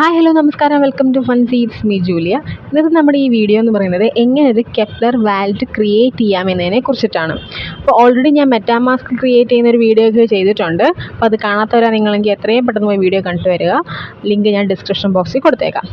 Hi hello നമസ്കാരം. Welcome to fun seats me Julia ഇന്നത്തെ നമ്മുടെ ഈ വീഡിയോ എന്ന് പറയുന്നത് എങ്ങനെ ഒരു കെപ്ലർ വാൽറ്റ് ക്രിയേറ്റ് ചെയ്യാം എന്നതിനെ കുറിച്ചിട്ടാണ്. അപ്പോൾ ഓൾറെഡി ഞാൻ മെറ്റാമാസ്ക് ക്രിയേറ്റ് ചെയ്യുന്ന ഒരു വീഡിയോ ഒക്കെ ചെയ്തിട്ടുണ്ട്. അപ്പോൾ അത് കാണാത്തവരാ നിങ്ങളെങ്കിൽ എത്രയും പെട്ടെന്ന് പോയി വീഡിയോ കണ്ടുവരിക. ലിങ്ക് ഞാൻ ഡിസ്ക്രിപ്ഷൻ ബോക്സിൽ കൊടുത്തേക്കാം.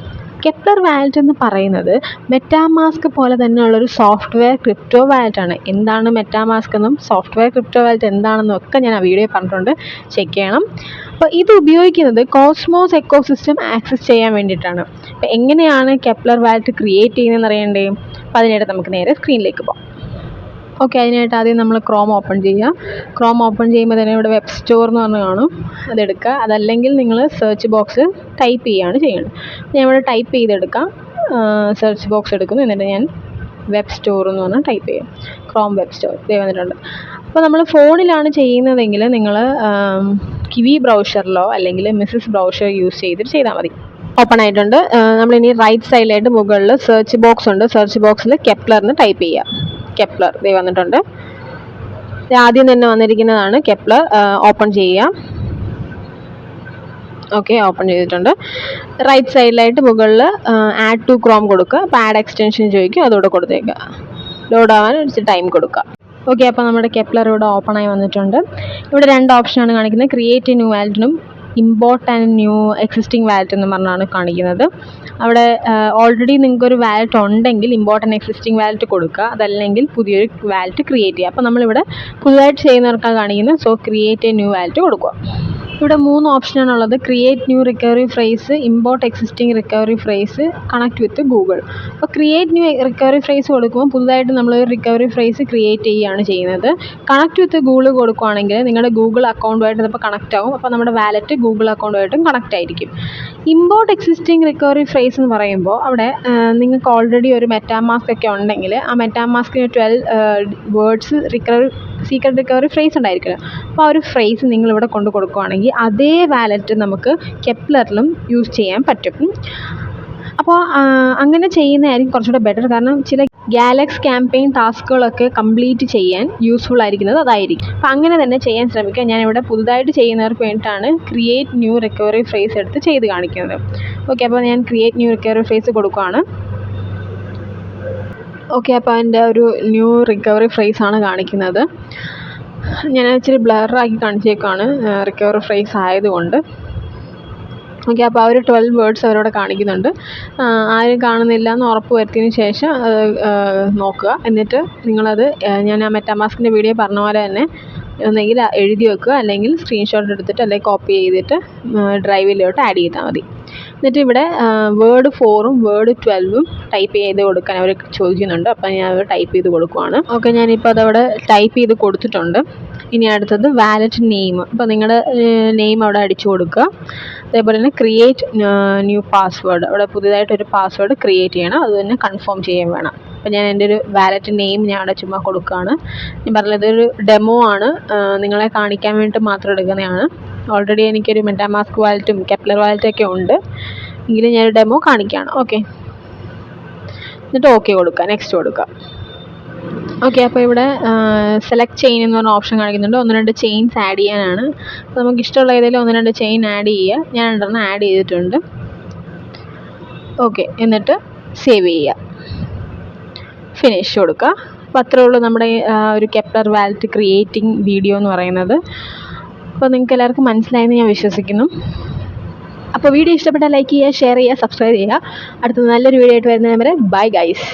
കെപ്ലർ വാലറ്റ് എന്ന് പറയുന്നത് മെറ്റാമാസ്ക് പോലെ തന്നെയുള്ളൊരു സോഫ്റ്റ്വെയർ ക്രിപ്റ്റോ വാലറ്റ് ആണ്. എന്താണ് മെറ്റാമാസ്ക് എന്നും സോഫ്റ്റ്വെയർ ക്രിപ്റ്റോ വാലറ്റ് എന്താണെന്നും ഒക്കെ ഞാൻ ആ വീഡിയോ പറഞ്ഞിട്ടുണ്ട്. ചെക്ക് ചെയ്യണം. അപ്പോൾ ഇത് ഉപയോഗിക്കുന്നത് കോസ്മോസ് എക്കോ സിസ്റ്റം ആക്സസ് ചെയ്യാൻ വേണ്ടിയിട്ടാണ്. അപ്പോൾ എങ്ങനെയാണ് കെപ്ലർ വാലറ്റ് ക്രിയേറ്റ് ചെയ്യുന്നതെന്ന് അറിയണ്ടേ? അപ്പോൾ അതിനായിട്ട് നമുക്ക് നേരെ സ്ക്രീനിലേക്ക് പോകാം. ഓക്കെ അതിനായിട്ട് ആദ്യം നമ്മൾ ക്രോം ഓപ്പൺ ചെയ്യുക ക്രോം ഓപ്പൺ ചെയ്യുമ്പോൾ തന്നെ ഇവിടെ വെബ് സ്റ്റോർ എന്ന് പറഞ്ഞ് കാണും. അതെടുക്കുക. അതല്ലെങ്കിൽ നിങ്ങൾ സെർച്ച് ബോക്സ് ടൈപ്പ് ചെയ്യുകയാണ് ചെയ്യുന്നത് ഞാൻ ഇവിടെ ടൈപ്പ് ചെയ്തെടുക്കാം. സെർച്ച് ബോക്സ് എടുക്കുന്നു. എന്നിട്ട് ഞാൻ വെബ് സ്റ്റോർ എന്ന് പറഞ്ഞാൽ ടൈപ്പ് ചെയ്യും. ക്രോം വെബ് സ്റ്റോർ ഇതേ വന്നിട്ടുണ്ട്. അപ്പോൾ നമ്മൾ ഫോണിലാണ് ചെയ്യുന്നതെങ്കിൽ നിങ്ങൾ കിവി ബ്രൗഷറിലോ അല്ലെങ്കിൽ മിസ്സസ് ബ്രൗഷർ യൂസ് ചെയ്തിട്ട് ചെയ്താൽ മതി. ഓപ്പൺ ആയിട്ടുണ്ട്. നമ്മളിനി റൈറ്റ് സൈഡിലായിട്ട് മുകളിൽ സെർച്ച് ബോക്സ് ഉണ്ട്. സെർച്ച് ബോക്സിൽ കെപ്ലറിന് ടൈപ്പ് ചെയ്യുക കെപ്ലർ ദേ വന്നിട്ടുണ്ട്. ആദ്യം തന്നെ വന്നിരിക്കുന്നതാണ് കെപ്ലർ ഓപ്പൺ ചെയ്യുക. ഓക്കെ ഓപ്പൺ ചെയ്തിട്ടുണ്ട്. റൈറ്റ് സൈഡിലായിട്ട് മുകളിൽ ആഡ് ടു ക്രോം കൊടുക്കുക. അപ്പോൾ ആഡ് എക്സ്റ്റൻഷൻ ചോദിക്കും അതുകൂടെ കൊടുത്തേക്കുക. ലോഡ് ആവാൻ ഇച്ചിരി ടൈം കൊടുക്കുക. ഓക്കെ അപ്പോൾ നമ്മുടെ കെപ്ലർ ഇവിടെ ഓപ്പൺ ആയി വന്നിട്ടുണ്ട്. ഇവിടെ രണ്ട് ഓപ്ഷനാണ് കാണിക്കുന്നത്. Create new വാലറ്റിനും import and new existing wallet എന്ന് പറഞ്ഞാണ് കാണിക്കുന്നത്. അവിടെ ഓൾറെഡി നിങ്ങൾക്കൊരു വാലറ്റ് ഉണ്ടെങ്കിൽ ഇമ്പോർട്ട് ആൻഡ് എക്സിസ്റ്റിംഗ് വാലറ്റ് കൊടുക്കുക. അതല്ലെങ്കിൽ പുതിയൊരു വാലറ്റ് ക്രിയേറ്റ് ചെയ്യുക. അപ്പോൾ നമ്മളിവിടെ പുതുതായിട്ട് ചെയ്യുന്നവർക്കാണ് കാണിക്കുന്നത്. So create a new wallet കൊടുക്കുക. ഇവിടെ മൂന്ന് ഓപ്ഷനാണ് ഉള്ളത്. Create new recovery phrase import existing recovery phrase connect with Google അപ്പോൾ ക്രിയേറ്റ് ന്യൂ റിക്കവറി ഫ്രേസ് കൊടുക്കുമ്പോൾ പുതുതായിട്ട് നമ്മൾ റിക്കവറി ഫ്രേസ് ക്രിയേറ്റ് ചെയ്യുകയാണ് ചെയ്യുന്നത്. കണക്ട് വിത്ത് ഗൂഗിൾ കൊടുക്കുകയാണെങ്കിൽ നിങ്ങളുടെ ഗൂഗിൾ അക്കൗണ്ടുമായിട്ട് ചിലപ്പോൾ കണക്റ്റ് ആവും. അപ്പോൾ നമ്മുടെ വാലറ്റ് ഗൂഗിൾ അക്കൗണ്ടുമായിട്ടും കണക്റ്റ് ആയിരിക്കും. ഇമ്പോർട്ട് എക്സിസ്റ്റിംഗ് റിക്കവറി ഫ്രേസ് എന്ന് പറയുമ്പോൾ അവിടെ നിങ്ങൾക്ക് ഓൾറെഡി ഒരു മെറ്റാമാസ്ക് ഒക്കെ ഉണ്ടെങ്കിൽ ആ മെറ്റാമാസ്കിന് twelve words recovery secret recovery phrase ഉണ്ടായിരിക്കില്ല അപ്പോൾ ആ ഒരു ഫ്രേസ് നിങ്ങളിവിടെ കൊണ്ട് കൊടുക്കുകയാണെങ്കിൽ അതേ വാലറ്റ് നമുക്ക് കെപ്ലറിലും യൂസ് ചെയ്യാൻ പറ്റും. അപ്പോൾ അങ്ങനെ ചെയ്യുന്നതായിരിക്കും കുറച്ചുകൂടെ ബെറ്റർ കാരണം ചില ഗാലക്സ് ക്യാമ്പയിൻ ടാസ്കുകളൊക്കെ കംപ്ലീറ്റ് ചെയ്യാൻ യൂസ്ഫുൾ ആയിരിക്കുന്നത് അതായിരിക്കും. അപ്പോൾ അങ്ങനെ തന്നെ ചെയ്യാൻ ശ്രമിക്കുക ഞാനിവിടെ പുതുതായിട്ട് ചെയ്യുന്നവർക്ക് വേണ്ടിയിട്ടാണ് ക്രിയേറ്റ് ന്യൂ റിക്കവറി ഫ്രേസ് എടുത്ത് ചെയ്ത് കാണിക്കുന്നത്. ഓക്കെ അപ്പോൾ ഞാൻ ക്രിയേറ്റ് ന്യൂ റിക്കവറി ഫ്രേസ് കൊടുക്കുകയാണ് ഓക്കെ അപ്പോൾ അതിന്റെ ഒരു ന്യൂ റിക്കവറി ഫ്രേസ് ആണ് കാണിക്കുന്നത്. ഞാൻ ഇച്ചിരി ബ്ലറാക്കി കാണിച്ചേക്കാണ് റിക്കവറി ഫ്രേസ് ആയതുകൊണ്ട്. ഓക്കെ അപ്പോൾ ആ ഒരു ട്വൽവ് വേർഡ്സ് അവരോട് കാണിക്കുന്നുണ്ട്. ആരും കാണുന്നില്ല എന്ന് ഉറപ്പ് വരുത്തിയതിന് ശേഷം അത് നോക്കുക. എന്നിട്ട് നിങ്ങളത് ഞാൻ ആ മെറ്റാമാസ്കിന്റെ വീഡിയോ പറഞ്ഞ പോലെ തന്നെ ഒന്നെങ്കിൽ എഴുതി വെക്കുക അല്ലെങ്കിൽ സ്ക്രീൻഷോട്ട് എടുത്തിട്ട് അല്ലെങ്കിൽ കോപ്പി ചെയ്തിട്ട് ഡ്രൈവിലോട്ട് ആഡ് ചെയ്താൽ മതി. എന്നിട്ട് ഇവിടെ വേർഡ് ഫോറും വേർഡ് ട്വൽവും ടൈപ്പ് ചെയ്ത് കൊടുക്കാൻ അവർ ചോദിക്കുന്നുണ്ട്. അപ്പം ഞാൻ അത് ടൈപ്പ് ചെയ്ത് കൊടുക്കുവാണ്. ഓക്കെ ഞാനിപ്പോൾ അതവിടെ ടൈപ്പ് ചെയ്ത് കൊടുത്തിട്ടുണ്ട്. ഇനി അടുത്തത് വാലറ്റ് നെയിം അപ്പോൾ നിങ്ങളുടെ നെയിം അവിടെ അടിച്ചു കൊടുക്കുക. അതേപോലെ തന്നെ ക്രിയേറ്റ് ന്യൂ പാസ്വേഡ് അവിടെ പുതിയതായിട്ടൊരു പാസ്വേഡ് ക്രിയേറ്റ് ചെയ്യണം. അത് തന്നെ കൺഫേം ചെയ്യാൻ വേണം. അപ്പോൾ ഞാൻ എന്റെ ഒരു വാലറ്റ് നെയിം ഞാൻ അവിടെ ചുമ്മാ കൊടുക്കുകയാണ്. ഞാൻ പറഞ്ഞത് ഇതൊരു ഡെമോ ആണ്. നിങ്ങളെ കാണിക്കാൻ വേണ്ടിയിട്ട് മാത്രം എടുക്കുന്നതാണ്. ഓൾറെഡി എനിക്കൊരു മെറ്റാമാസ്ക് വാലറ്റും കെപ്ലർ വാലറ്റും ഒക്കെ ഉണ്ട്. എങ്കിലും ഞാൻ ഡെമോ കാണിക്കുകയാണ് ഓക്കെ എന്നിട്ട് ഓക്കെ കൊടുക്കുക നെക്സ്റ്റ് കൊടുക്കുക ഓക്കെ അപ്പോൾ ഇവിടെ സെലക്ട് ചെയിൻ എന്ന് പറഞ്ഞ ഓപ്ഷൻ കാണിക്കുന്നുണ്ട്. ഒന്ന് രണ്ട് ചെയിൻസ് ആഡ് ചെയ്യാനാണ്. അപ്പോൾ നമുക്ക് ഇഷ്ടമുള്ള ഏതെങ്കിലും ഒന്ന് രണ്ട് ചെയിൻ ആഡ് ചെയ്യുക. ഞാൻ രണ്ടെണ്ണം ആഡ് ചെയ്തിട്ടുണ്ട്. ഓക്കെ എന്നിട്ട് സേവ് ചെയ്യുക. ഫിനിഷ് കൊടുക്കുക. അപ്പോൾ അത്രേ ഉള്ളൂ നമ്മുടെ ഒരു കെപ്ലർ വാലറ്റ് ക്രിയേറ്റിംഗ് വീഡിയോ എന്ന് പറയുന്നത്. അപ്പോൾ നിങ്ങൾക്ക് എല്ലാവർക്കും മനസ്സിലായെന്ന് ഞാൻ വിശ്വസിക്കുന്നു. അപ്പോൾ വീഡിയോ ഇഷ്ടപ്പെട്ടാൽ ലൈക്ക് ചെയ്യുക ഷെയർ ചെയ്യുക സബ്സ്ക്രൈബ് ചെയ്യുക. അടുത്ത നല്ലൊരു വീഡിയോ ആയിട്ട് വരുന്നതിന് വരെ ബൈ ഗൈസ്.